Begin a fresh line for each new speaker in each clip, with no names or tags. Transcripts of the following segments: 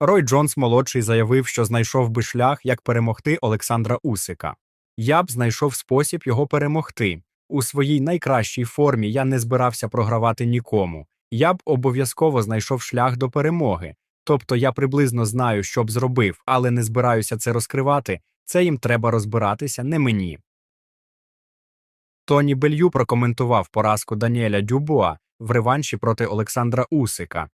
Рой Джонс молодший заявив, що знайшов би шлях, як перемогти Олександра Усика. Я б знайшов спосіб його перемогти. У своїй найкращій формі я не збирався програвати нікому. Я б обов'язково знайшов шлях до перемоги. Тобто я приблизно знаю, що б зробив, але не збираюся це розкривати. Це їм треба розбиратися, не мені. Тоні Белью прокоментував поразку Даніеля Дюбуа в реванші проти Олександра Усика.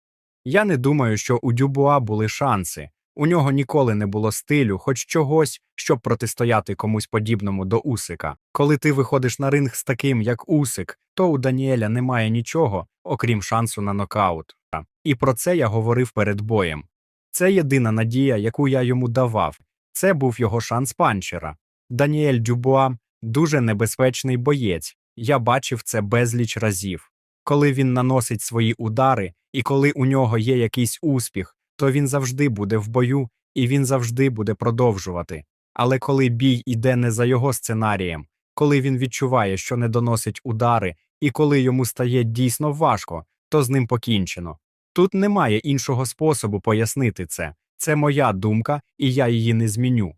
Я не думаю, що у Дюбуа були шанси. У нього ніколи не було стилю, хоч чогось, щоб протистояти комусь подібному до Усика. Коли ти виходиш на ринг з таким, як Усик, то у Даніеля немає нічого, окрім шансу на нокаут. І про це я говорив перед боєм. Це єдина надія, яку я йому давав. Це був його шанс панчера. Даніель Дюбуа дуже небезпечний боєць. Я бачив це безліч разів. Коли він наносить свої удари, і коли у нього є якийсь успіх, то він завжди буде в бою і він завжди буде продовжувати. Але коли бій іде не за його сценарієм, коли він відчуває, що не доносить удари, і коли йому стає дійсно важко, то з ним покінчено. Тут немає іншого способу пояснити це. Це моя думка, і я її не зміню.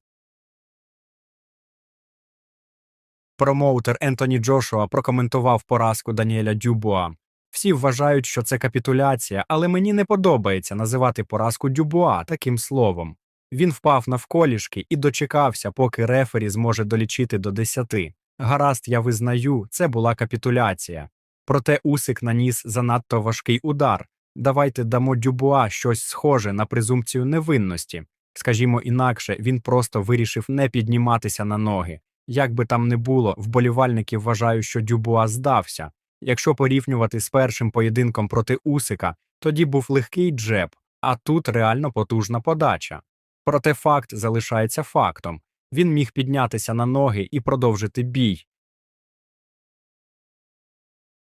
Промоутер Ентоні Джошуа прокоментував поразку Даніеля Дюбуа. Всі вважають, що це капітуляція, але мені не подобається називати поразку Дюбуа таким словом. Він впав навколішки і дочекався, поки рефері зможе долічити до десяти. Гаразд, я визнаю, це була капітуляція. Проте Усик наніс занадто важкий удар. Давайте дамо Дюбуа щось схоже на презумпцію невинності. Скажімо інакше, він просто вирішив не підніматися на ноги. Як би там не було, вболівальники вважають, що Дюбуа здався. Якщо порівнювати з першим поєдинком проти Усика, тоді був легкий джеб, а тут реально потужна подача. Проте факт залишається фактом він міг піднятися на ноги і продовжити бій.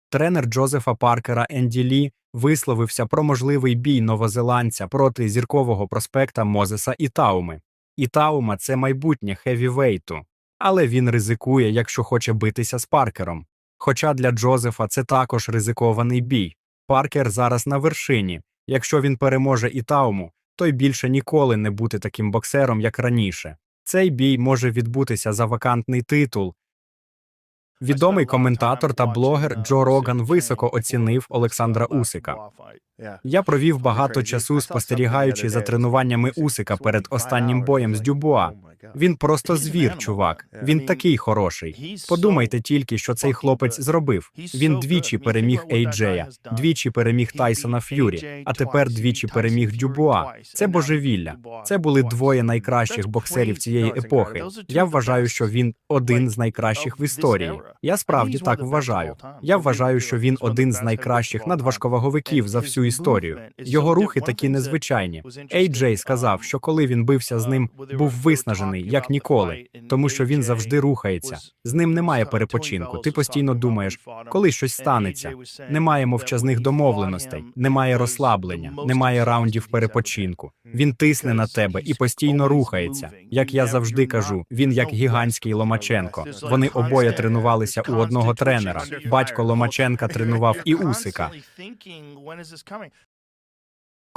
Тренер Джозефа Паркера Енді Лі висловився про можливий бій новозеландця проти зіркового проспекта Мозеса Ітауми. Ітаума це майбутнє хевівейту, але він ризикує, якщо хоче битися з Паркером. Хоча для Джозефа це також ризикований бій. Паркер зараз на вершині. Якщо він переможе Ітауму, то й більше ніколи не бути таким боксером, як раніше. Цей бій може відбутися за вакантний титул. Відомий коментатор та блогер Джо Роган високо оцінив Олександра Усика. Я провів багато часу спостерігаючи за тренуваннями Усика перед останнім боєм з Дюбуа. Він просто звір, чувак. Він такий хороший. Подумайте тільки, що цей хлопець зробив. Він двічі переміг Ейджея, двічі переміг Тайсона Ф'юрі, а тепер двічі переміг Дюбуа. Це божевілля. Це були двоє найкращих боксерів цієї епохи. Я вважаю, що він один з найкращих в історії. Я справді так вважаю. Я вважаю, що він один з найкращих надважковаговиків за всю історію. Його рухи такі незвичайні. Ейджей сказав, що коли він бився з ним, був виснажений як ніколи, тому що він завжди рухається. З ним немає перепочинку. Ти постійно думаєш, коли щось станеться. Немає мовчазних домовленостей, немає розслаблення, немає раундів перепочинку. Він тисне на тебе і постійно рухається. Як я завжди кажу, він як гігантський Ломаченко. Вони обоє тренувалися у одного тренера. Батько Ломаченка тренував і Усика.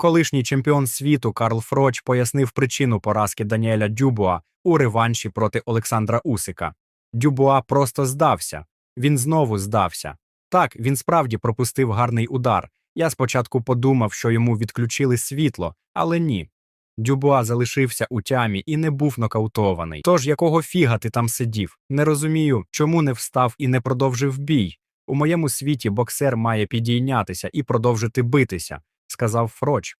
Колишній чемпіон світу Карл Фроч пояснив причину поразки Даніеля Дюбуа у реванші проти Олександра Усика. Дюбуа просто здався. Він знову здався. Так, він справді пропустив гарний удар. Я спочатку подумав, що йому відключили світло, але ні. Дюбуа залишився у тямі і не був нокаутований. Тож якого фіга ти там сидів? Не розумію, чому не встав і не продовжив бій. У моєму світі боксер має підійнятися і продовжити битися, сказав Фроч.